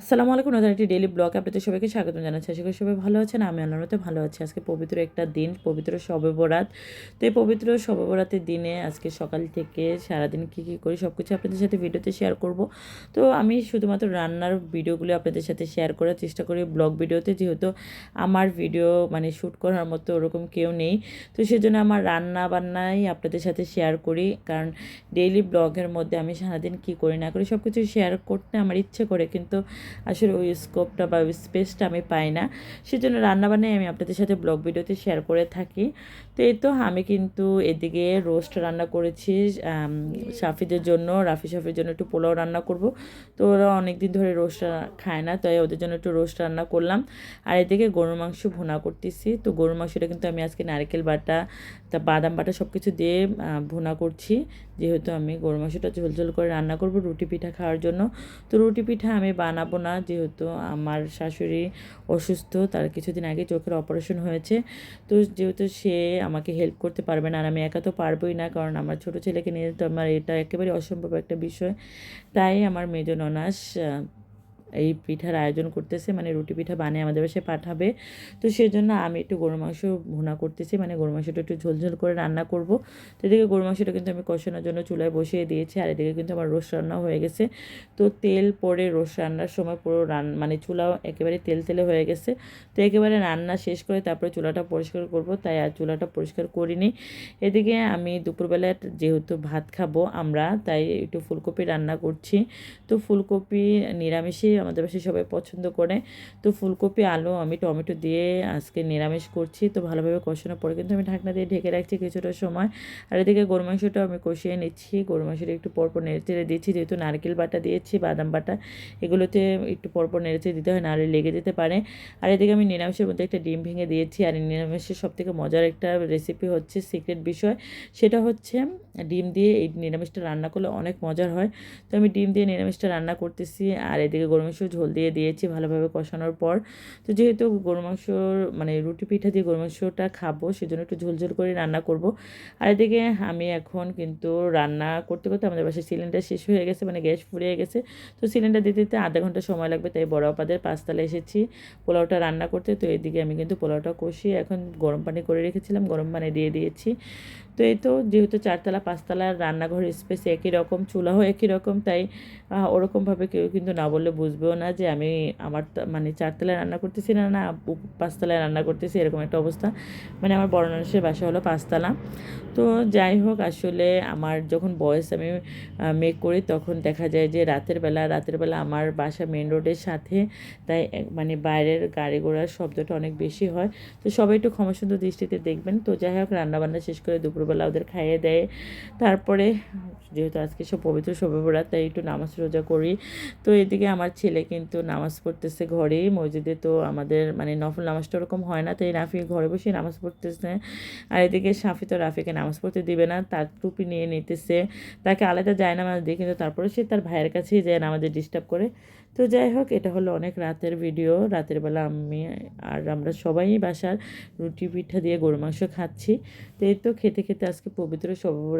আসসালামু আলাইকুম, নতুন একটি ডেলি ব্লগ আপনাদের সবাইকে স্বাগত জানাচ্ছি। আশা করি সবাই ভালো আছেন, আমি আল্লাহর মতো ভালো আছি। আজকে পবিত্র একটা দিন, পবিত্র শবে বরাত তো এই পবিত্র শবে বরাতের দিনে আজকে সকাল থেকে সারাদিন কী কী করি সব কিছু আপনাদের সাথে ভিডিওতে শেয়ার করব। তো আমি শুধুমাত্র রান্নার ভিডিওগুলো আপনাদের সাথে শেয়ার করার চেষ্টা করি ব্লগ ভিডিওতে, যেহেতু আমার ভিডিও মানে শ্যুট করার মতো ওরকম কেউ নেই। তো সেজন্য আমার রান্না বান্নাই আপনাদের সাথে শেয়ার করি, কারণ ডেইলি ব্লগের মধ্যে আমি সারাদিন কী করি না করি সব কিছু শেয়ার করতে আমার ইচ্ছে করে, কিন্তু আসলে ওই স্কোপটা বা ওই স্পেসটা আমি পাই না। সেজন্য রান্নাবান্নাই আমি আপনাদের সাথে ব্লগ ভিডিওতে শেয়ার করে থাকি। তো এই তো আমি কিন্তু এদিকে রোস্ট রান্না করেছি। সাফিদের জন্য, রাফি সাফির জন্য একটু পোলাও রান্না করব। তো ওরা অনেক দিন ধরে রোস্ট খায় না, তাই ওদের জন্য একটু রোস্ট রান্না করলাম। আর এদিকে গরুর মাংস ভুনা করতেছি। তো গরুর মাংসটা কিন্তু আমি আজকে নারকেল বাটা তা বাদাম বাটা সব কিছু দিয়ে ভুনা করছি। যেহেতু আমি গরু মাংসটা ঝোলঝোল করে রান্না করব রুটি পিঠা খাওয়ার জন্য। তো রুটি পিঠা আমি বানাবো না, যেহেতু আমার শাশুড়ি অসুস্থ, তার কিছুদিন আগে চোখের অপারেশন হয়েছে। তো যেহেতু সে আমাকে হেল্প করতে পারবে না আর আমি একা তো পারবোই না, কারণ আমার ছোটো ছেলেকে নিয়ে তো আমার এটা একেবারে অসম্ভব একটা বিষয়। তাই আমার মেজ ননাস এই পিঠার আয়োজন করতেছে মানে রুটি পিঠা বানিয়ে আমাদের বাসায় পাঠাবে। তো সেই জন্য আমি একটু গরু মাংস ভুনা করতেছি মানে গরু মাংসটা একটু ঝোলঝোল করে রান্না করব। তো এদিকে গরু মাংসটা কিন্তু আমি কষানোর জন্য চুলায় বসিয়ে দিয়েছি, আর এদিকে কিন্তু আমার রোস রান্না হয়ে গেছে। তো তেল পরে রোস রান্নার সময় পুরো রান মানে চুলাও একেবারে তেল তেলে হয়ে গেছে। তো একেবারে রান্না শেষ করে তারপরে চুলাটা পরিষ্কার করব, তাই আর চুলাটা পরিষ্কার করিনি। এদিকে আমি দুপুরবেলা যেহেতু ভাত খাব আমরা, তাই একটু ফুলকপি রান্না করছি। তো ফুলকপি নিরামিষই আমাদের বাসায় সবাই পছন্দ করে। তো ফুলকপি, আলু, আমি টমেটো দিয়ে আজকে নিরামিষ করছি। তো ভালোভাবে কষানোর পরে কিন্তু আমি ঢাকনা দিয়ে ঢেকে রাখছি কিছুটা সময়। আর এদিকে গরু মাংসটাও আমি কষিয়ে নিচ্ছি। গরু মাংসটা একটু পরপর নেড়ে দিচ্ছি। যেহেতু নারকেল বাটা দিয়েছি, বাদাম বাটা, এগুলোতে একটু পরপর নেড়ে দিতে হয়, নাহলে লেগে যেতে পারে। আর এদিকে আমি নিরামিষের মধ্যে একটা ডিম ভেঙে দিয়েছি। আর নিরামিষের সবথেকে মজার একটা রেসিপি হচ্ছে সিক্রেট বিষয়। সেটা হচ্ছে ডিম দিয়ে এই নিরামিষটা রান্না করলে অনেক মজার হয়। তো আমি ডিম দিয়ে নিরামিষটা রান্না করতেছি। আর এদিকে গরু মাংস ঝোল দিয়ে দিয়েছি ভালোভাবে কষানোর পর। তো যেহেতু গরু মাংসর মানে রুটি পিঠা দিয়ে গরু মাংসটা খাব, সেজন্য একটু ঝোল ঝোল করে রান্না করব। আর এদিকে আমি এখন কিন্তু রান্না করতে করতে আমাদের বাসায় সিলিন্ডার শেষ হয়ে গেছে মানে গ্যাস ফুরিয়ে গেছে। তো সিলিন্ডার দিতে দিতে আধা ঘণ্টা সময় লাগবে, তাই বড় আপাদের পাঁচতলা এসেছি পোলাওটা রান্না করতে। তো এদিকে আমি কিন্তু পোলাওটা কষিয়ে এখন গরম পানি করে রেখেছিলাম, গরম পানি দিয়ে দিয়েছি। তো এই তো যেহেতু চারতলা পাঁচতলার রান্নাঘর স্পেস একই রকম, চুলাও একই রকম, তাই ওরকমভাবে কেউ কিন্তু না বললে বুঝবেও না যে আমি আমার মানে চারতলায় রান্না করতেছি না না পাঁচতলায় রান্না করতেছি, এরকম একটা অবস্থা। মানে আমার মানুষের বাসা হলো পাঁচতলা। তো যাই হোক, আসলে আমার যখন বয়স আমি মেক করি, তখন দেখা যায় যে রাতের বেলা রাতের বেলা আমার বাসা মেন রোডের সাথে, তাই মানে বাইরের গাড়ি ঘোড়ার শব্দটা অনেক বেশি হয়। তো সবাই একটু ক্ষমাসুন্দর দৃষ্টিতে দেখবেন। তো যাই হোক, রান্নাবান্না শেষ করে দুপুরবেলা ওদের খাইয়ে দেয়। তারপরে যেহেতু আজকে সব পবিত্র শোভাবরাত তাই একটু নামাজ রোজা করি। তো এদিকে আমার ছেলে কিন্তু নামাজ পড়তেছে ঘরেই, মসজিদে তো আমাদের মানে নফল নামাজটা ওরকম হয় না, তাই রাফি ঘরে বসে নামাজ পড়তেছে। আর এদিকে সাফি তো রাফিকে নামাজ পড়তে দিবে না, তার টুপি নিয়ে নিতেছে। তাকে আলাদা যায় নামাজ দিয়ে কিন্তু তারপরে সে তার ভাইয়ের কাছেই যায় নামাজে ডিস্টার্ব করে। তো যাই হোক, এটা হলো অনেক রাতের ভিডিও রাতের বেলা আমি আর আমরা সবাই বাসার রুটি পিঠা দিয়ে গরু মাংস খাচ্ছি। তো এই তো খেতে খেতে আজকে পবিত্র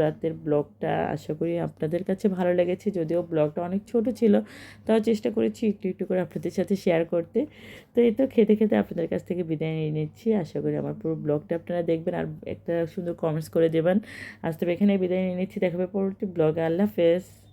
রাতের ব্লগটা আশা করি আপনাদের কাছে ভালো লেগেছে। যদিও ব্লগটা অনেক ছোট ছিল, তাও চেষ্টা করেছি একটু একটু করে আপনাদের সাথে শেয়ার করতে। তো এই তো খেতে খেতে আপনাদের কাছ থেকে বিদায় নিয়ে নিচ্ছি। আশা করি আমার পুরো ব্লগটা আপনারা দেখবেন আর একটা সুন্দর কমেন্টস করে দেবেন। আজ তবে এখানে বিদায় নিয়ে নিচ্ছি। দেখাবে পরবর্তী ব্লগে। আল্লাহ হাফেজ।